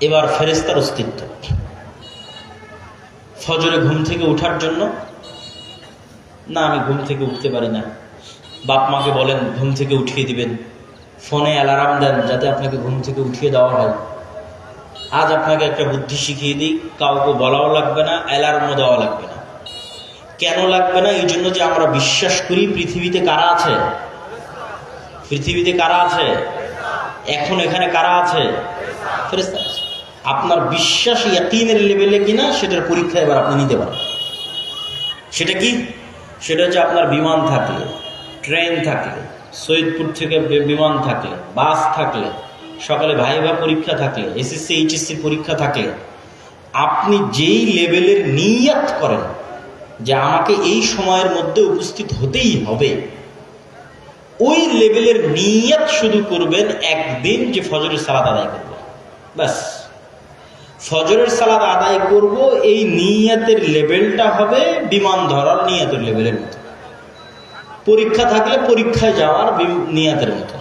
এবার ফেরেস্তার অস্তিত্ব। ফজরে ঘুম থেকে ওঠার জন্য, না, আমি ঘুম থেকে উঠতে পারি না। বাপ মাকে বলেন, ঘুম থেকে উঠিয়ে দিবেন। ফোনে অ্যালার্ম দেন, যাতে আপনাকে ঘুম থেকে উঠিয়ে দেওয়া হয়। আজ আপনাকে একটা বুদ্ধি শিখিয়ে দিই, কাউকে বলাও লাগবে না, অ্যালার্মও দেওয়া লাগবে না। কেন লাগবে না? এই জন্য যে আমরা বিশ্বাস করি, পৃথিবীতে কারা আছে? পৃথিবীতে কারা আছে? এখন এখানে কারা আছে। আপনার বিশ্বাস ইয়াকিনের লেভেলে কিনা, সেটার পরীক্ষা এবার আপনি নিতে পারেন। সেটা কি? সেটা হচ্ছে আপনার বিমান থাকলে, ট্রেন থাকলে, সৈয়দপুর থেকে বিমান থাকলে, বাস থাকলে, সকালে ভাইভা পরীক্ষা থাকলে, এসএসসি, এইচএসসি পরীক্ষা থাকলে, আপনি যেই লেভেলের নিয়াত করেন যে আমাকে এই সময়ের মধ্যে উপস্থিত হতেই হবে ওই লেভেলের নিয়াত শুধু করবেন একদিন যে ফজরের সালাদ আদায় করবেন ব্যাস। ফজরের সালাদ আদায় করব, এই নিয়াতের লেভেলটা হবে বিমান ধরার নিয়াতের লেভেলের মতো। পরীক্ষা থাকলে পরীক্ষায় যাওয়ার নিয়াতের মতো।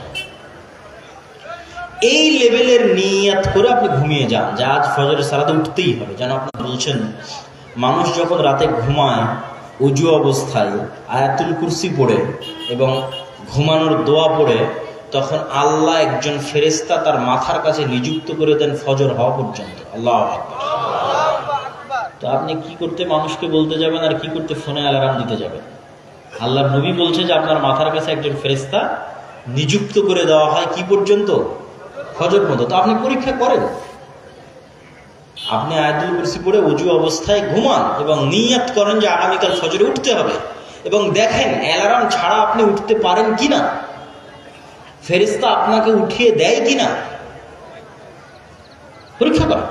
এই লেভেলের নিয়াত করে আপনি ঘুমিয়ে যান। যে আজ ফজরের সালাদে উঠতেই হবে। যেন আপনি বলছেন, মানুষ যখন রাতে ঘুমায় উজু অবস্থায় আয়াতুল কুরসি পড়ে এবং ঘুমানোর দোয়া পড়ে তখন আল্লাহ একজন ফেরেস্তা তার মাথার কাছে নিযুক্ত করে দেন ফজর হওয়া পর্যন্ত। আল্লাহ তো আপনি কি করতে মানুষকে বলতে যাবেন আর কি করতে ফোনে অ্যালার্ম দিতে যাবেন? আল্লাহ নবী বলছে যে আপনার মাথার কাছে একজন ফেরেস্তা নিযুক্ত করে দেওয়া হয় কি পর্যন্ত? ফজর পর্যন্ত। তো আপনি পরীক্ষা করেন। আপনি আয়াতুল কুরসি পড়ে উজু অবস্থায় ঘুমান এবং নিয়াত করেন যে আগামীকাল ফজরে উঠতে হবে। এবং দেখেন, অ্যালার্ম ছাড়া আপনি উঠতে পারেন কি না ফেরিস্তা আপনাকে উঠিয়ে দেয় কি না পরীক্ষা করেন